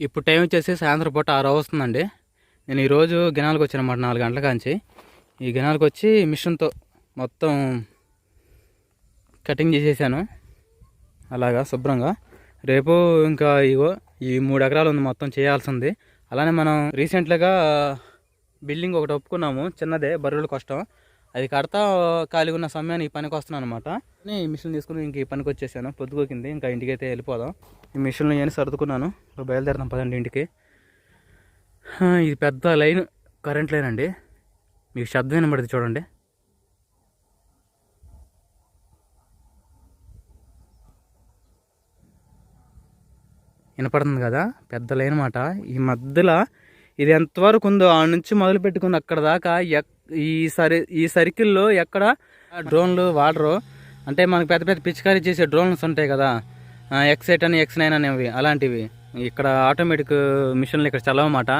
ఇప్పుడు టైం వచ్చేసి సాయంత్రం పూట ఆరు వస్తుందండి నేను ఈరోజు గినాలకు వచ్చానమాట నాలుగు గంటల కాంచి. ఈ గినాలకు వచ్చి మిషన్తో మొత్తం కటింగ్ చేసేసాను. అలాగా శుభ్రంగా. రేపు ఇంకా ఇగో ఈ మూడు ఎకరాలు ఉంది మొత్తం చేయాల్సింది. అలానే మనం రీసెంట్గా బిల్డింగ్ ఒకటి ఒప్పుకున్నాము. చిన్నదే బరువుల కష్టం. అది కడతా ఖాళీగా ఉన్న సమయాన్ని ఈ పనికి వస్తున్నాను అనమాట నేను ఈ మిషన్ తీసుకుని ఇంక ఈ పనికి వచ్చేసాను. పొద్దుకోకింది ఇంకా ఇంటికైతే వెళ్ళిపోదాం. ఈ మిషన్లు ఇవన్నీ సర్దుకున్నాను. బయలుదేరదాం బయలుదేరుతాం పదండి ఇంటికి. ఇది పెద్ద లైన్ కరెంట్ లైన్ అండి. మీకు శబ్దం వినబడింది చూడండి. వినపడుతుంది కదా? పెద్ద లైన్ మాట ఈ మధ్యలో ఇది ఎంతవరకు ఉందో ఆ నుంచి మొదలు పెట్టుకుని అక్కడ దాకా ఎక్ ఈ సరి ఈ సర్కిల్లో ఎక్కడ డ్రోన్లు వాడరు. అంటే మనకి పెద్ద పెద్ద పిచికారీ చేసే డ్రోన్స్ ఉంటాయి కదా. ఎక్స్ ఎయిట్ అని ఎక్స్ నైన్ అనేవి అలాంటివి. ఇక్కడ ఆటోమేటిక్ మిషన్లు ఇక్కడ చల్లవన్నమాట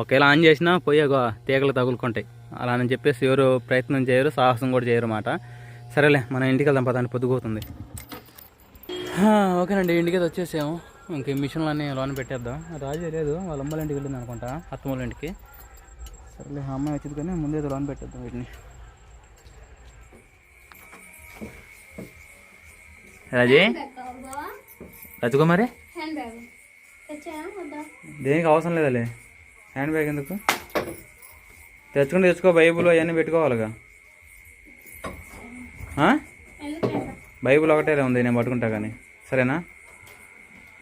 ఒకవేళ ఆన్ చేసినా పోయేగో తీగలు తగులుకుంటాయి. అలా అని చెప్పేసి ఎవరు ప్రయత్నం చేయరు సాహసం కూడా చేయరు అన్నమాట సరేలే మనం ఇంటికి వెళ్దాం పదండి పొద్దుగుతుంది. ఓకేనండి ఇంటికి వచ్చేసాము. ఇంక ఈ మిషన్లు అన్నీ లోన్ పెట్టేద్దాం. రాజు లేదు వాళ్ళ అమ్మల ఇంటికి వెళ్ళింది అనుకుంటా అత్తమ్మల ఇంటికి. సరేలే అమ్మాయి వచ్చింది కానీ ముందే లోన్ పెట్టేద్దాం వీటిని. రాజీ? రజకుమారి హ్యాండ్ బ్యాగ్ తెచ్చానా వద్దా దేనికి అవసరం లేదలే. హ్యాండ్ బ్యాగ్ ఎందుకు? తెచ్చుకుని తెచ్చుకో బైబుల్ అవన్నీ పెట్టుకోవాలిగా. బైబుల్ ఒకటే ఉంది నేను పట్టుకుంటా కానీ. సరేనా?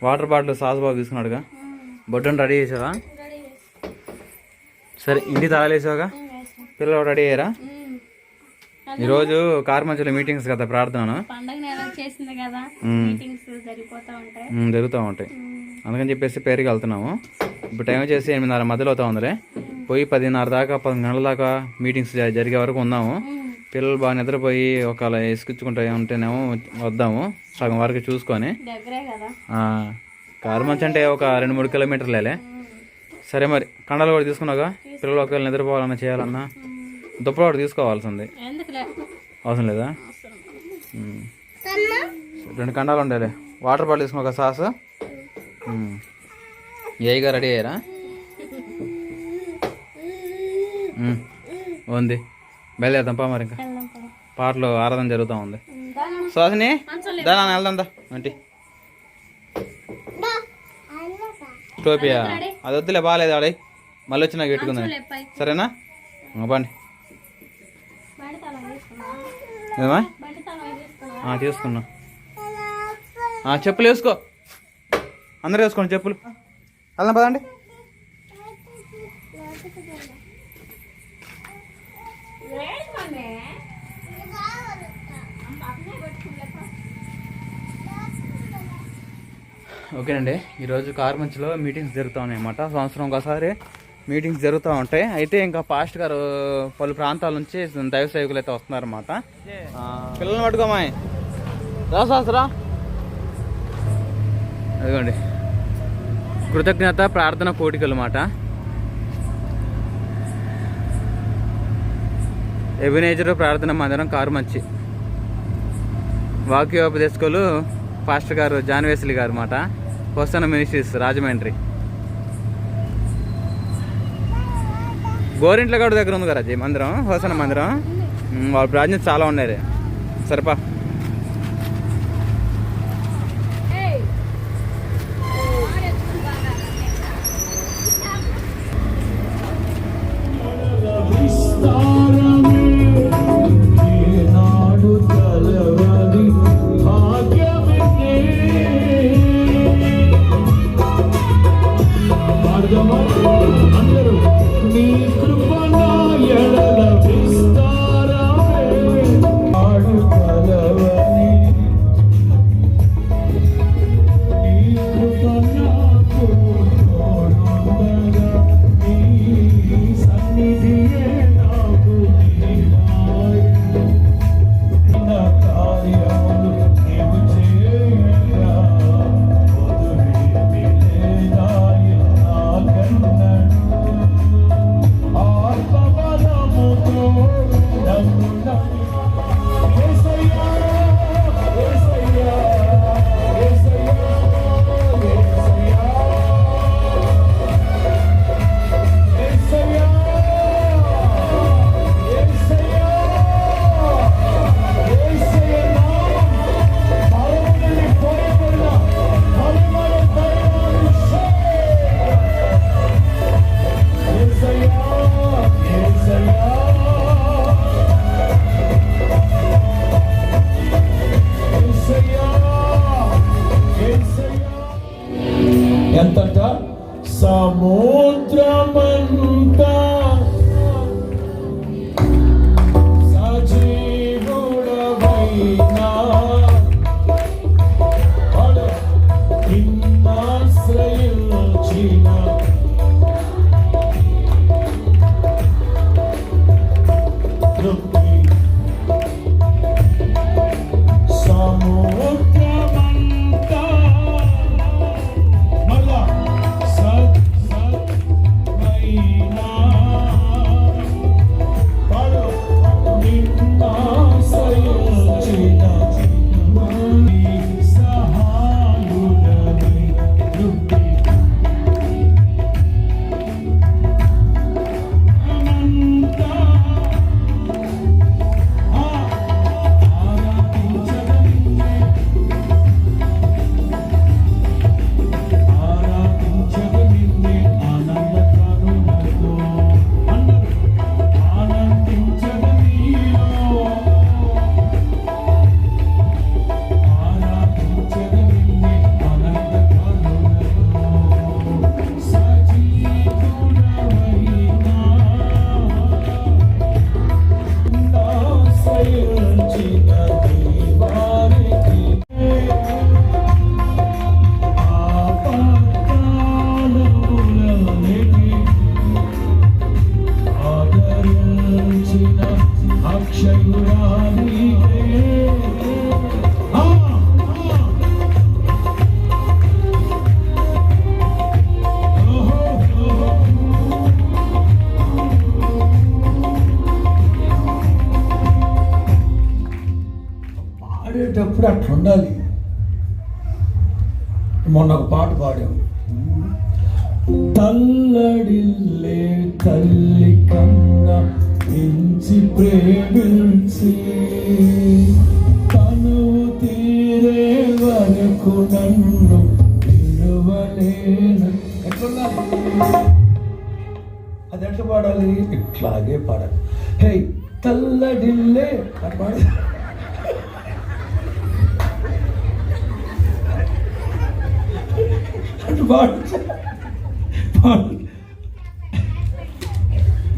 వాటర్ బాటిల్ సాస్ బాబు తీసుకున్నాడుగా. బొడ్డును రెడీ చేసావా? సరే ఇంటి తాళాలేసావుగా పిల్లలు రెడీ అయ్యారా? ఈరోజు కార్ మంచిలో మీటింగ్స్ కదా ఉమ్, జరుగుతూ ఉంటాయి. అందుకని చెప్పేసి పేరుకి వెళ్తున్నాము. ఇప్పుడు టైం వచ్చేసి ఎనిమిదిన్నర మధ్యలో అవుతా ఉందిలే. పోయి పదిన్నర దాకా పది గంటల దాకా మీటింగ్స్ జరిగే వరకు ఉన్నాము. పిల్లలు బాగా నిద్రపోయి ఒకవేళ ఇసుకించుకుంటా ఉంటేనేమో వద్దాము సగం వరకు చూసుకొని. దగ్గరే కదా. ఆ, కారు మంచి అంటే ఒక రెండు మూడు కిలోమీటర్లేలే. సరే మరి కండాలు కూడా తీసుకున్నాగా పిల్లలు ఒకవేళ నిద్రపోవాలన్నా చేయాలన్నా దుప్పలు కూడా తీసుకోవాల్సింది. అవసరం లేదా. రెండు కండాలు ఉండాలి. వాటర్ బాటిల్ తీసుకున్నా ఒక సాస్. ఏయిగా రెడీ అయ్యారా. ఉంది. బయలుదేరుదాం పా మరి ఇంకా. పాటలో ఆరాధన జరుగుతూ ఉంది. ఉమ్, దానా? వెళ్దాం దా. ఆంటీ. టోపియా అది వద్దులే బాగాలేదు ఆడే. మళ్ళీ వచ్చి నాకు పెట్టుకుందాం. సరేనా? పండి. బండి తాళం తీసుకున్నా ఏమా తీసుకున్నా ఆ, తీసుకున్నా. ఆ, చెప్పులు వేసుకో. అందరూ వేసుకోండి చెప్పులు. వెళ్దాం పదండి. ఓకేనండి. ఈరోజు కార్మంచ్లో మీటింగ్స్ జరుగుతూ ఉన్నాయన్నమాట సంవత్సరం ఒకసారి మీటింగ్స్ జరుగుతూ ఉంటాయి. అయితే ఇంకా పాస్ట్ గారు పలు ప్రాంతాల నుంచి దైవ సేవకులు అయితే వస్తున్నారన్నమాట. పిల్లల్ని పట్టుకోమాయి. రా అదిగోండి. కృతజ్ఞత ప్రార్థన కోటికలు అన్నమాట. ఎబినేజర్ ప్రార్థన మందిరం కారుమంచి వాక్యోపదేశకులు పాస్టర్ గారు జాన్వేస్లీ గారు మాట. హోసన మినిస్ట్రీస్ రాజమండ్రి. గోరింట్లగడ దగ్గర ఉంది కదా మందిరం హోసన మందిరం. వాళ్ళ ప్రార్థన చాలా ఉన్నాయి సరిపా? Obrigado. అట్లా ఉండాలి. మొన్న ఒక పాట పాడాం. తల్లడిల్లే తల్లి కన్న ఇంచి ప్రేమించి తను తీరే వరకు నన్ను విడువలేను. ఎట్లుండాలి అది ఎట్లా పాడాలి? ఇట్లాగే పాడాలి. హే తల్లడిల్లే. అట్లా పాడాలి అటు పాడు పాడు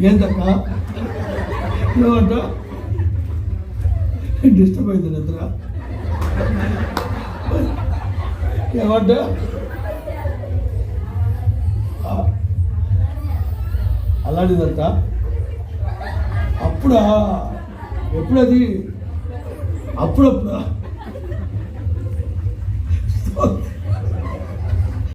ఏంటక్క ఏమంట డిస్టర్బ్ అయింది నిద్ర ఏమంట ఆ, అలాంటిదంట అప్పుడా ఎప్పుడది అప్పుడప్పుడా